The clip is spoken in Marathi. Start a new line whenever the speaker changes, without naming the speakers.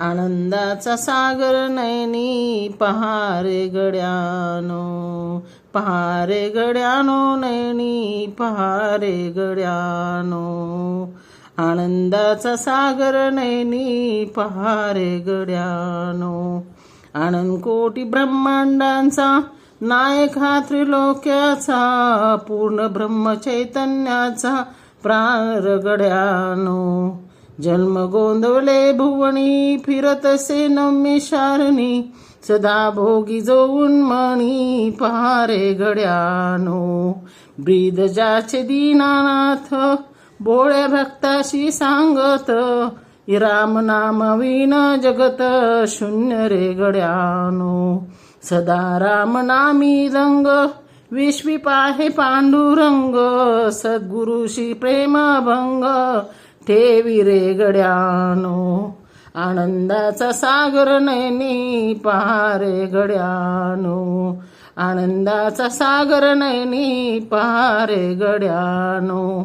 आनंदाचा सागर नयनी पहारे गड्यानो पहारे गड्यानो नयनी पहारे गड्यानो. आनंदाचा सागर नयनी पहारे गड्यानो. आनंद कोटी ब्रह्मांडांचा नायक हा त्रिलोक्याचा पूर्ण ब्रह्म चैतन्याचा प्राण गड्यानो. जन्म गोंदवले भुवणी फिरत असे नम्यशारणी सदा भोगी जोऊन मणी पहारे गड्यानो ब्रीद जाचे दीनानाथ बोळ्या भक्ताशी सांगत राम नाम विन जगत शून्य रे गड्यानो सदा राम नामी रंग विश्वी पाहे पांडुरंग सद्गुरुशी प्रेम भंग ठेवी रे गड्यानो. आनंदाचा सागर नयनी पहारे गड्यानो. आनंदाचा सागर नयनी पहारे गड्यानो.